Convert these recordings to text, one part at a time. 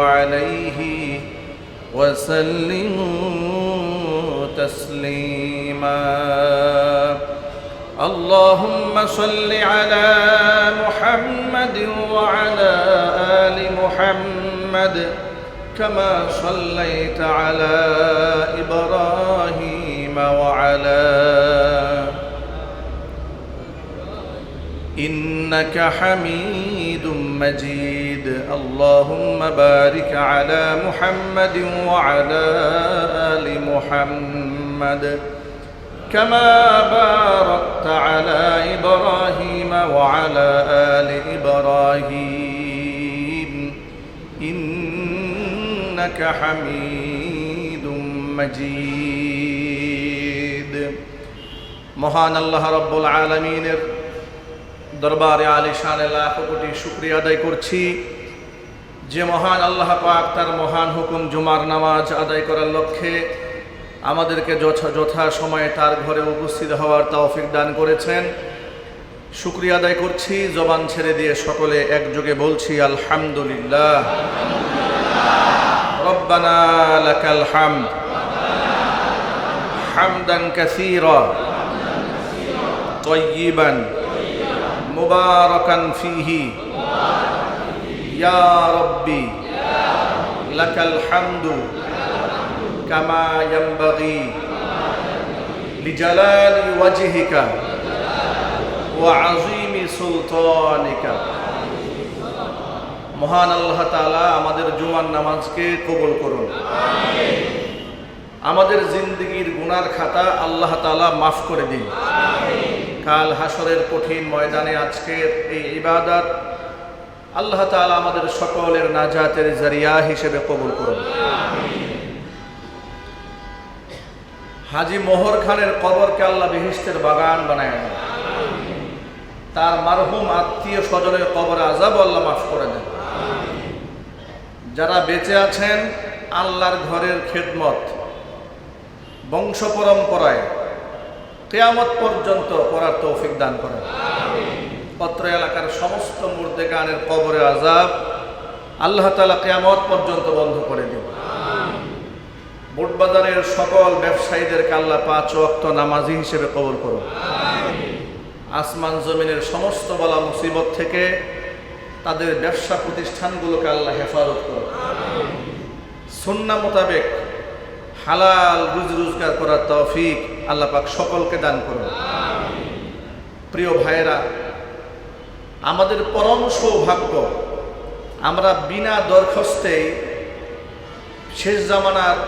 عليه وسلموا تسليما. اللهم صل على محمد وعلى آل محمد كما صليت على إبراهيم وعلى إنك حميد مجيد. اللهم بارك على محمد وعلى آل محمد كما باركت على إبراهيم وعلى آل إبراهيم إنك حميد مجيد মহান আল্লাহ রব্বুল আলমিনের দরবারে আলী শানে লাখ কোটি শুক্রিয়া আদায় করছি যে মহান আল্লাহ পাক তার মহান হুকুম জুমার নামাজ আদায় করার লক্ষ্যে আমাদেরকে যথা যথা সময়ে তার ঘরে উপস্থিত হওয়ার তৌফিক দান করেছেন শুক্রিয়া আদায় করছি জবান ছেড়ে দিয়ে সকলে একযোগে বলছি আলহামদুলিল্লাহ রব্বানা লাকাল হামদ হামদান কাসীরা طيبا মুবারাকান ফিহি। ইয়া রব্বি, লাকাল হামদু কামা ইয়ানবাগি লিজালালি ওয়াজহিকা ওয়া সুলতানিকা। মহান আল্লাহ তালা আমাদের জুমার নামাজকে কবুল করুন। আমাদের জিন্দগির গুনার খাতা আল্লাহ তালা মাফ করে দিন। কাল হাসরের কঠিন ময়দানে আজকের এই ইবাদত আল্লাহ তাআলা আমাদের সকলের নাজাতের জারিয়া হিসেবে কবুল করুন। হাজি মোহর খানের কবরকে আল্লাহ বিহিষ্টের বাগান বানায় তার মারহুম আত্মীয় স্বজনের কবর আজাব আল্লাহ মাফ করে দেন। যারা বেঁচে আছেন, আল্লাহর ঘরের খেদমত বংশ পরম্পরায় কেয়ামত পর্যন্ত করার তৌফিক দান করেন। পত্র এলাকার সমস্ত মুর্দে গানের কবরে আজাব আল্লাহ তালা কেয়ামত পর্যন্ত বন্ধ করে দিন বুটবাজারের সকল ব্যবসায়ীদেরকে আল্লাহ পাঁচ অক্ত নামাজি হিসেবে কবল করুন। আসমান জমিনের সমস্ত বলা মুসিবত থেকে তাদের ব্যবসা প্রতিষ্ঠানগুলোকে আল্লাহ হেফাজত করুন। সুন্না মোতাবেক হালাল রুজি রোজগার করার তৌফিক আল্লাহ পাক সকলকে দান করুন। প্রিয় ভাইয়েরা, আমাদের পরম সৌভাগ্য, আমরা বিনা দরখাস্তেই শেষ জামানার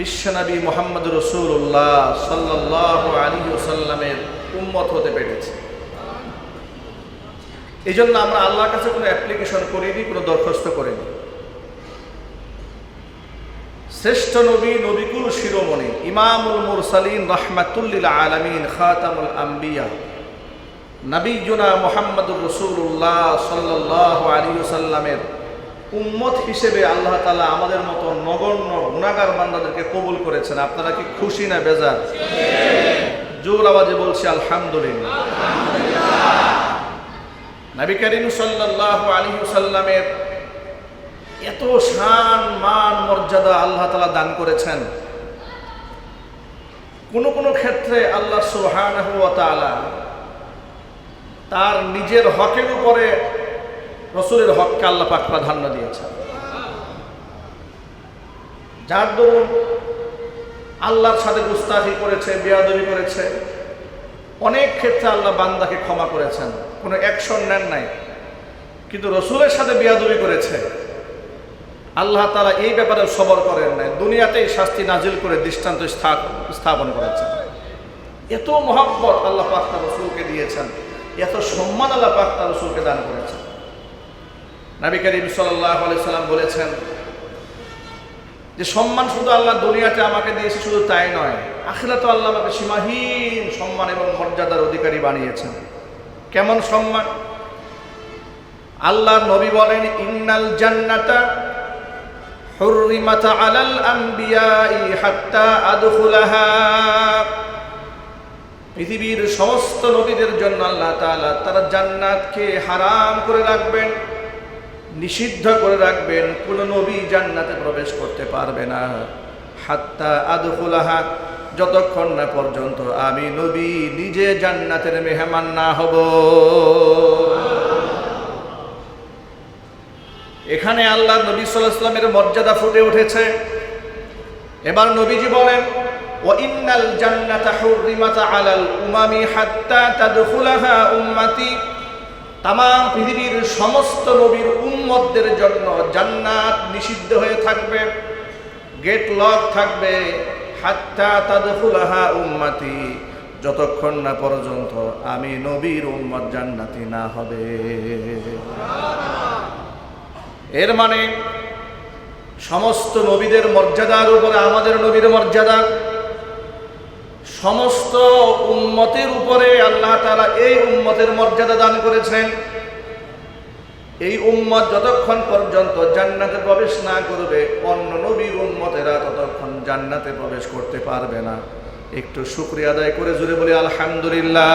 বিশ্বনবী মোহাম্মদ রসুল্লাহ সাল্লাহ আলী সাল্লামের উম্মত হতে পেরেছি। এই জন্য আমরা আল্লাহর কাছে কোনো অ্যাপ্লিকেশন করিনি, কোনো দরখাস্ত করিনি। শ্রেষ্ঠ নবী নবিকুল শিরোমণি ইমামুল মুরসালিন রহমাতুল্লিল আলমিন খাতামুল আম্বিয়া। নবীজুনা মোহাম্মদুর রসুল্লাহ সাল্লাহ আলী সাল্লামের উম্মত হিসেবে আল্লাহ তালা আমাদের মতো নগণ্য গুণাগার বান্দাদেরকে কবুল করেছেন। আপনারা কি খুশি না বেজার? জোর আওয়াজে বলছি আলহামদুলিল্লাহ। নবী করিম সাল্লাহ আলী সাল্লামের এত শান মান মর্যাদা আল্লাহ তালা দান করেছেন। কোনো কোনো ক্ষেত্রে আল্লাহ সুহান তার নিজের হকের উপরে রসুলের হককে আল্লাহ পাক প্রাধান্য দিয়েছেন। যার দরুন আল্লাহর সাথে গুস্তাফি করেছে, বেয়াদবি করেছে, অনেক ক্ষেত্রে আল্লাহ বান্দাকে ক্ষমা করেছেন। কোনো অ্যাকশন নেন নাই। কিন্তু রসুলের সাথে বেয়াদবি করেছে। আল্লাহ তারা এই ব্যাপারে সবর করেন নাই। দুনিয়াতেই শাস্তি নাজিল করে দৃষ্টান্ত স্থাপন করেছেন। এত মহাব্বত আল্লাহ পাক তার রসুলকে দিয়েছেন। এত সম্মান আল্লাহ পাক তার রসুলকে দান করেছেন। নবী করিম সাল্লাম বলেছেন যে, সম্মান শুধু আল্লাহ দুনিয়াতে আমাকে দিয়েছে শুধু তাই নয় আখিরা তো আল্লাহ আমাকে সীমাহীন সম্মান এবং মর্যাদার অধিকারী বানিয়েছেন। কেমন সম্মান? আল্লাহ নবী বলেন, ইন্নাল জান্নাতা হুররিমাত আলাল আম্বিয়াই হাত্তা আদখুলাহা। পৃথিবীর সমস্ত নবীদের জন্য আল্লাহ তাআলা তারা জান্নাতকে হারাম করে রাখবেন, নিষিদ্ধ করে রাখবেন, কোন নবী জান্নাতে প্রবেশ করতে পারবে না। হাত্তা আদখুলাহা, যতক্ষণ না পর্যন্ত আমি নবী নিজে জান্নাতের মেহমান না হব। এখানে আল্লাহ নবী সাল্লাহ ইসলামের মর্যাদা ফুটে উঠেছে। এবার নবীজি বলেন, ওয়াইন্নাল জান্নাতা হুররিমাত আলাল উমামি হাত্তা তাদখুলাহা উম্মতি। তাম পৃথিবীর সমস্ত নবীর উম্মতদের জন্য জান্নাত নিষিদ্ধ হয়ে থাকবে, গেট লক থাকবে, হাত্তা তাদখুলাহা উম্মতি। যতক্ষণ না পর্যন্ত আমি নবীর উম্মত জান্নাতি না হবে। এর মানে সমস্ত নবীদের মর্যাদার উপরে আমাদের নবীর মর্যাদা, সমস্ত উম্মতের উপরে আল্লাহ তারা এই উম্মতের মর্যাদা দান করেছেন। এই উম্মত যতক্ষণ পর্যন্ত জান্নাতে প্রবেশ না করবে, অন্য নবীর উম্মতেরা ততক্ষণ জান্নাতে প্রবেশ করতে পারবে না। একটু শুক্রিয়া আদায় করে জুড়ে বলি, আলহামদুলিল্লাহ।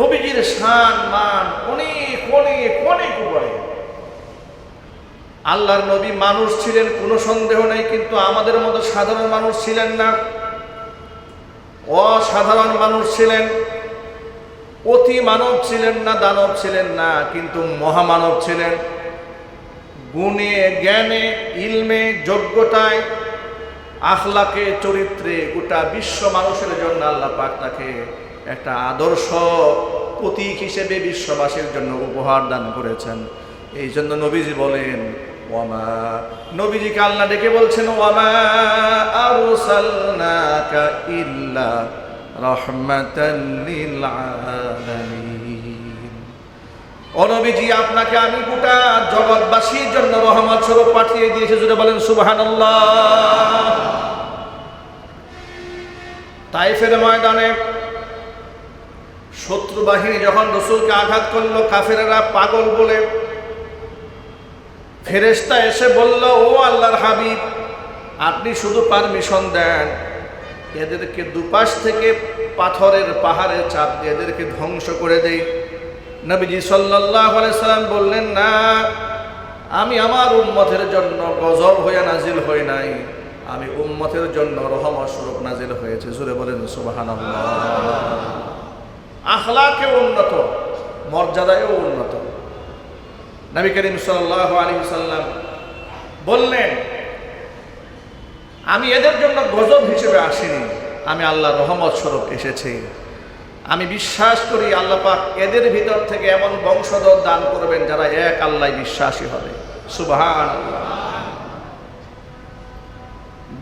নবীজির শান, মান অনেক অনেক অনেক উপরে আল্লাহর নবী মানুষ ছিলেন, কোনো সন্দেহ নেই, কিন্তু আমাদের মতো সাধারণ মানুষ ছিলেন না। অসাধারণ মানুষ ছিলেন, অতি মানব ছিলেন না, দানব ছিলেন না, কিন্তু মহামানব ছিলেন। গুণে, জ্ঞানে, ইলমে, যোগ্যতায়, আখলাকে, চরিত্রে গোটা বিশ্ব মানুষের জন্য আল্লাহ পাক তাকে একটা আদর্শ প্রতীক হিসেবে বিশ্ববাসীর জন্য উপহার দান করেছেন। এই জন্য নবীজি বলেন, ওয়ামা নবীজিকে আল্লাহ ডেকে বলছেন, ওয়ামা আরসালনাকা ইল্লা রাহমাতাল লিল আপনাকে আমি গোটা জগৎবাসীর জন্য রহমত স্বরূপ পাঠিয়ে দিয়েছে। যদি বলেন, সুবহানাল্লাহ। তাইফের ময়দানে শত্রু বাহিনী যখন রসুলকে আঘাত করল, কাফেরেরা পাগল বলে ফেরেস্তা এসে বলল, ও আল্লাহর হাবিব, আপনি শুধু পারমিশন দেন। এদেরকে দুপাশ থেকে পাথরের পাহাড়ে চাপ দিয়ে এদেরকে ধ্বংস করে দেই। নবীজি সাল্লাহ সাল্লাম বললেন, না, আমি আমার উম্মতের জন্য গজব হয়ে নাজিল হই নাই। আমি উম্মতের জন্য রহমত স্বরূপ নাজিল হয়েছে। জুড়ে বলেন সুবহানাল্লাহ। আখলাকে উন্নত, মর্যাদায়ও উন্নত। নবী করিম সাল্লাহ আলী সাল্লাম বললেন, আমি এদের জন্য গজব হিসেবে আসিনি। আমি আল্লাহ রহমত স্বরূপ এসেছি। আমি বিশ্বাস করি আল্লাহ পাক এদের ভিতর থেকে এমন বংশধর দান করবেন যারা এক আল্লাহ বিশ্বাসী হবে। সুবহান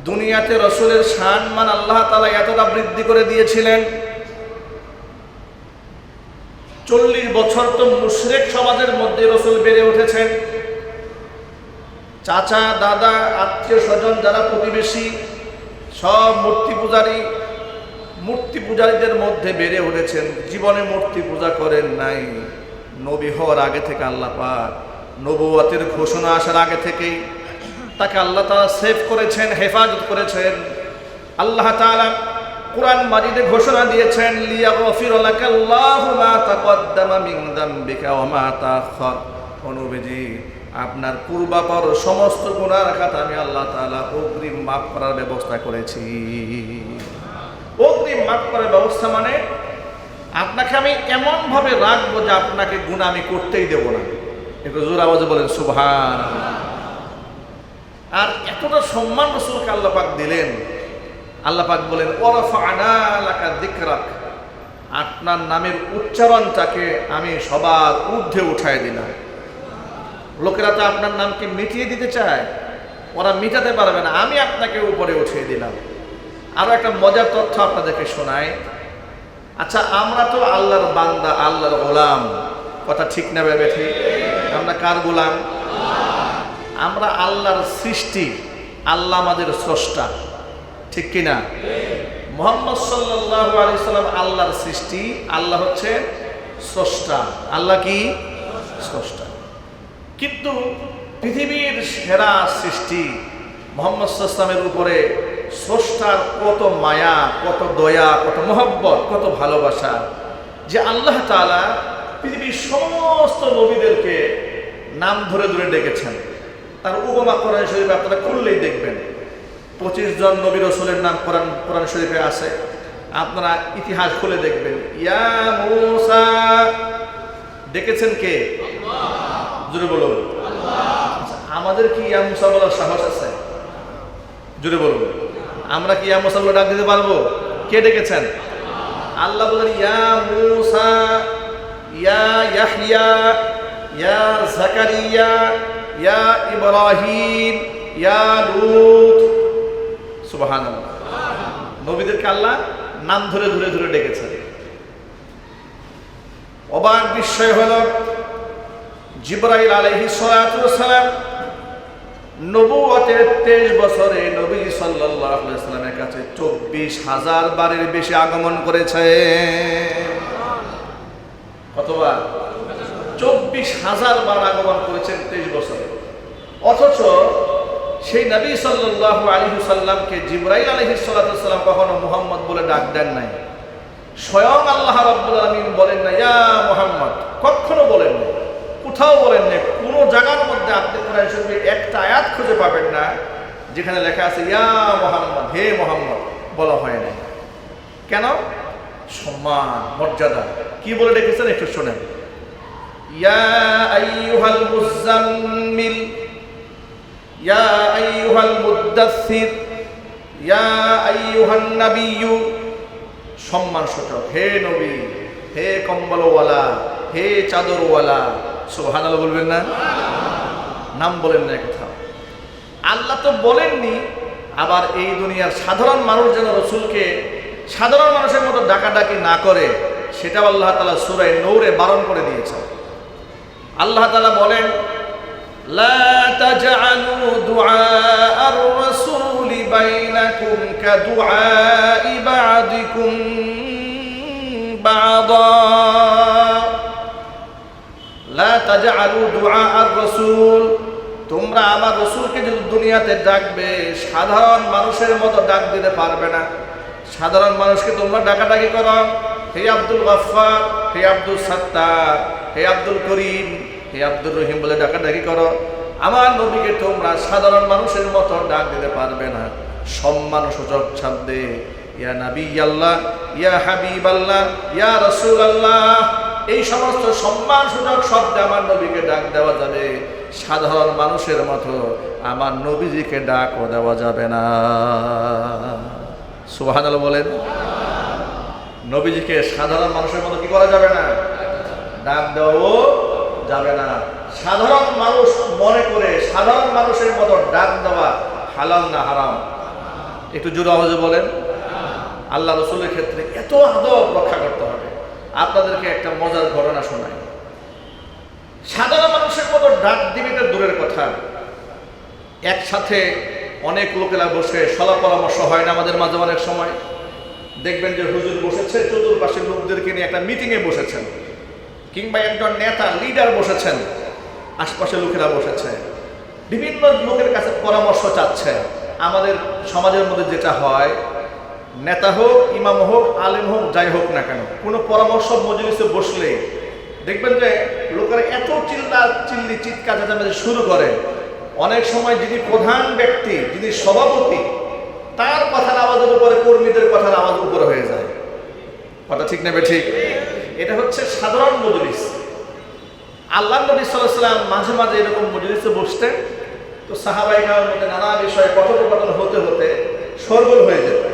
দুনিয়াতে রসুলের সম্মান আল্লাহ তালা এতটা বৃদ্ধি করে দিয়েছিলেন চল্লিশ বছর তো মুশরেক সমাজের মধ্যে রসুল বেড়ে উঠেছেন। চাচা, দাদা, আত্মীয় স্বজন যারা প্রতিবেশী, সব মূর্তি পূজারী, মূর্তি পূজারীদের মধ্যে বেড়ে উঠেছেন। জীবনে মূর্তি পূজা করেন নাই। নবী হওয়ার আগে থেকে আল্লাহ পাক নবুয়াতের ঘোষণা আসার আগে থেকেই তাকে আল্লাহ তাআলা সেভ করেছেন, হেফাজত করেছেন। আল্লাহ তাআলা কোরআন মাজিদে ঘোষণা দিয়েছেন অনুবেজি আপনার পূর্বাপর সমস্ত গুনার খাতা আমি আল্লাহ তাআলা অগ্রিম মাফ করার ব্যবস্থা করেছি। অগ্রিম মাফ করার ব্যবস্থা মানে আপনাকে আমি এমন ভাবে রাখব যে আপনাকে গুণা আমি করতেই দেব না। একটু জোর আওয়াজে বলেন সুবহান আর এতটা সম্মান রসুলকে আল্লাপাক দিলেন আল্লাপাক বলেন আপনার নামের উচ্চারণটাকে আমি সবার ঊর্ধ্বে উঠায় দিলাম। লোকেরা তো আপনার নামকে মিটিয়ে দিতে চায়, ওরা মিটাতে পারবে না, আমি আপনাকে উপরে উঠিয়ে দিলাম। আরও একটা মজার তথ্য আপনাদেরকে শোনাই। আচ্ছা আমরা তো আল্লাহর বান্দা, আল্লাহর গোলাম। কথা ঠিক না ভেবে ঠিক? আমরা কার গোলাম? আমরা আল্লাহর সৃষ্টি, আল্লাহ আমাদের স্রষ্টা। ঠিক কিনা? মোহাম্মদ সাল্লাহ আলি সাল্লাম আল্লাহর সৃষ্টি, আল্লাহ হচ্ছে স্রষ্টা। আল্লাহ কি? স্রষ্টা। কিন্তু পৃথিবীর সেরা সৃষ্টি মোহাম্মদ সাল্লামের উপরে স্রষ্টার কত মায়া, কত দয়া, কত মোহব্বত, কত ভালোবাসা যে আল্লাহ তাআলা পৃথিবীর সমস্ত নবীদেরকে নাম ধরে ধরে ডেকেছেন। তার উপমা কোরআন শরীফে আপনারা খুললেই দেখবেন। পঁচিশ জন নবী রসুলের নাম কোরআন কোরআন শরীফে আছে। আপনারা ইতিহাস খুলে দেখবেন। ইয়া মুসা, ডেকেছেন কে? জুড়ে বলুন। আমাদের কি ইয়া মুসা বলার সাহস আছে? জুড়ে বলুন। আমরা কি ইয়া মুসা বলে ডাক দিতে পারব? কে ডেকেছেন? আল্লাহ বলেন, ইয়া মুসা, ইয়া ইয়াহইয়া, ইয়া জাকারিয়া, ইয়া ইব্রাহিম, ইয়া লূত সুবহানাল্লাহ। নবীদেরকে আল্লাহ নাম ধরে ধরে ধরে ডেকেছেন। অবাক বিস্ময় হল জিব্রাইল আলাইহি সালাম নবুয়তের তেইশ বছরে নবী সাল্লামের কাছে চব্বিশ হাজার বারের বেশি আগমন করেছে। কতবার? চব্বিশ হাজার বার আগমন করেছেন তেইশ বছরে। অথচ সেই নবী সাল্লাল্লাহু আলাইহি সাল্লামকে জিব্রাইল আলাইহিস সাল্লাম কখনো মোহাম্মদ বলে ডাক দেন নাই। স্বয়ং আল্লাহ রাব্বুল আলামিন বলেন না ইয়া মোহাম্মদ, কখনো বলেন না কোথাও বলেন না কোনো জায়গার মধ্যে আপনি কোরআন শরীফে একটা আয়াত খুঁজে পাবেন না, যেখানে লেখা আছে, ইয়া মোহাম্মদ, হে মোহাম্মদ বলা হয় না কেন? সম্মান, মর্যাদা। কি বলে ডেকেছেন একটু শোনেন। ইয়া আইয়ুহাল মুজাম্মিল ইয়া আইয়ুহাল মুদাসসির ইয়া আইয়ুহান নাবিয়্যু সম্মান সূচক হে নবী হে কম্বলওয়ালা হে চাদরওয়ালা সুবহানাল্লাহ বলবেন না নাম বলেন না কোথাও আল্লাহ তো বলেননি আবার এই দুনিয়ার সাধারণ মানুষ যেন রসুলকে সাধারণ মানুষের মতো ডাকাডাকি না করে সেটাও আল্লাহ তালা সুরায় নৌরে বারণ করে দিয়েছেন আল্লাহ তালা বলেন لا تجعلوا دعاء الرسول بينكم كدعاء بعضكم بعضا لا تجعلوا دعاء الرسول তোমরা আমার রসুলকে যদি দুনিয়াতে ডাকবে সাধারণ মানুষের মতো ডাক দিতে পারবে না সাধারণ মানুষকে তোমরা ডাকাডাকি করো হে আব্দুল গফার হে আব্দুল সত্তার হে আব্দুল করিম হে আব্দুর রহিম বলে ডাকাডাকি করো আমার নবীকে তোমরা সাধারণ মানুষের মতো ডাক দিতে পারবে না সম্মান সূচক শব্দে ইয়া নাবি আল্লাহ ইয়া হাবিব আল্লাহ ইয়া রসুল আল্লাহ এই সমস্ত সম্মান সূচক শব্দে আমার নবীকে ডাক দেওয়া যাবে। সাধারণ মানুষের মতো আমার নবীজিকে ডাকও দেওয়া যাবে না। সুবাহান বলেন। নবীজিকে সাধারণ মানুষের মতো কি করা যাবে না? ডাক দেওয়াও যাবে না। সাধারণ মানুষ মনে করে সাধারণ মানুষের মতো ডাক দেওয়া হালাল না হারাম? একটু জোর আওয়াজে বলেন। আল্লাহ রসুলের ক্ষেত্রে এত আদব রক্ষা করতে হবে। আপনাদেরকে একটা মজার ঘটনা শোনাই। সাধারণ মানুষের মতো ডাক দিবে এটা দূরের কথা। একসাথে অনেক লোকেরা বসে সলা পরামর্শ হয় না আমাদের মাঝে অনেক সময়। দেখবেন যে হুজুর বসেছে, চতুর্পাশের লোকদেরকে নিয়ে একটা মিটিংয়ে বসেছেন। কিংবা একজন নেতা লিডার বসেছেন। আশপাশের লোকেরা বসেছে। বিভিন্ন লোকের কাছে পরামর্শ চাচ্ছে। আমাদের সমাজের মধ্যে যেটা হয়, নেতা হোক, ইমাম হোক, আলিম হোক, যাই হোক না কেন, কোনো পরামর্শ মজলিসে বসলে দেখবেন যে লোকেরা এত চিল্লা চিল্লি, চিৎকার চেঁচামেচি শুরু করে। অনেক সময় যিনি প্রধান ব্যক্তি, যিনি সভাপতি, তার কথার আওয়াজের উপরে, কর্মীদের কথার আওয়াজ উপরে হয়ে যায়। কথা ঠিক নেবে ঠিক এটা হচ্ছে সাধারণ মজলিস। আল্লাহ নবী সাল্লাম মাঝে মাঝে এরকম মজলিসে বসতেন। তো সাহাবাইকার মধ্যে নানা বিষয়ে কথোপকথন হতে হতে সরগোল হয়ে যেত।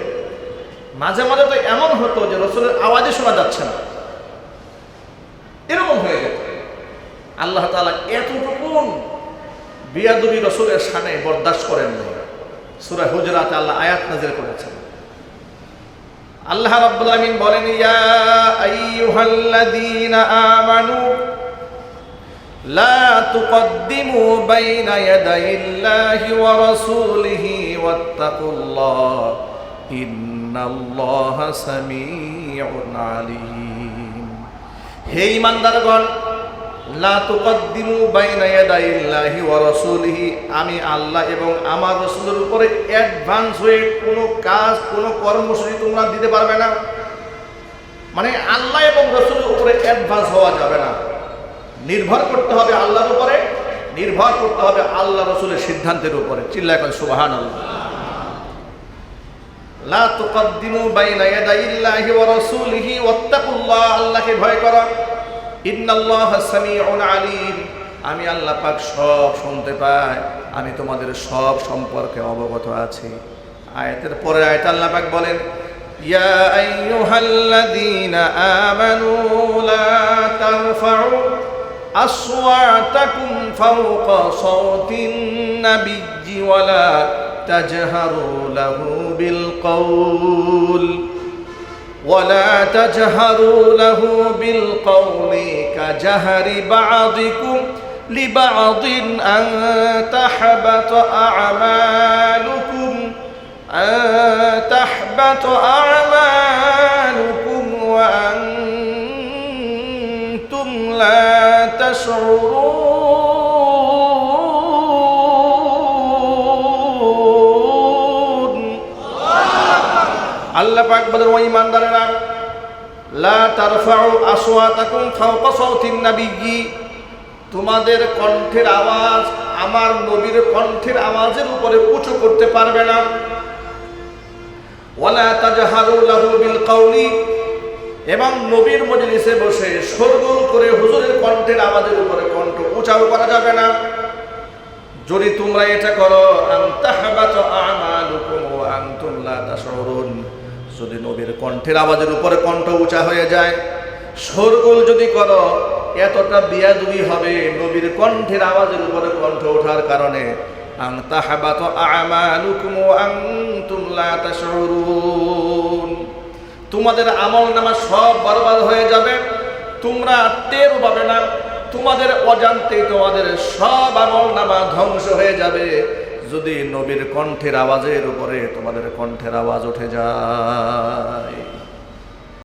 মাঝে মাঝে তো এমন হতো যে রসুলের আওয়াজই শোনা যাচ্ছে না। এরকম হয়ে যেত। আল্লাহ তাআলা এতটুকুন বিয়াদুবি রসুলের সানে বরদাস্ত করেন সূরা হুজরাতে আল্লাহ আয়াত নাজিল করেছেন। আল্লাহ রাব্বুল আমিন বলেন, ইয়া আইয়ুহাল্লাযীনা আমানু লা তুকদ্দিমু বাইনা ইয়াদাইল্লাহি ওয়া রাসূলিহি ওয়াত্তাকুল্লাহ। ইন্নাল্লাহা সামিউন আলীম। হে ঈমানদারগণ, লা তুকদ্দিমু বাইনা ইয়াদাইল্লাহি ওয়া রাসূলিহি, আমি আল্লাহ এবং আমার রাসূলের উপরে অ্যাডভান্স হয়ে কোনো কাজ, কোনো কর্মসূচি তোমরা দিতে পারবে না। মানে আল্লাহ এবং রসুলের উপরে অ্যাডভান্স হওয়া যাবে না। নির্ভর করতে হবে আল্লাহর উপরে, নির্ভর করতে হবে আল্লাহ রসুলের সিদ্ধান্তের উপরে। চিল্লা করে সুবাহান আল্লাহকে ভয় করো। আলিম। আমি আল্লাহ পাক সব শুনতে পাই, আমি তোমাদের সব সম্পর্কে অবগত আছি। আয়াতের পরে আয়াত আল্লাহ পাক বলেন, ইয়া আইয়ুহাল্লাযীনা আমানু লা তারফাউ। أصواتكم فوق صوت النبي ولا تجهروا له بالقول ولا تجهروا له بالقول كجهر بعضكم لبعض أن تحبط أعمالكم أن تحبط أعمالكم وأنتم لا تشعرون আল্লাহ পাক বলেন ওই ইমানদারেরা লা তারফাউ আসওয়াতাকুম ফাওকা সাউতিন নাবিয়্যি তোমাদের কণ্ঠের আওয়াজ আমার নবীর কণ্ঠের আওয়াজের উপরে উঁচু করতে পারবে না ওয়ালা তাজহারু লাহু বিল কাউলি এবং নবীর মজলিসে বসে শোরগোল করে হুজুরের কণ্ঠের আওয়াজের উপরে কণ্ঠ উঁচাও করা যাবে না। যদি তোমরা এটা করো যদি নবীর কণ্ঠের আওয়াজের উপরে কণ্ঠ উঁচা হয়ে যায়, শোরগোল যদি করো, এতটা বিয়াদুবি হবে নবীর কণ্ঠের আওয়াজের উপরে কণ্ঠ ওঠার কারণে। আন্তাহাবাত আমালুকুম আং তুমলা লা তাশউরুন। তোমাদের আমল নামা সব বরবাদ হয়ে যাবে। তোমরা টের পাবে না। তোমাদের অজান্তে তোমাদের সব আমল নামা ধ্বংস হয়ে যাবে। যদি নবীর কণ্ঠের আওয়াজের উপরে তোমাদের কণ্ঠের আওয়াজ উঠে যায়।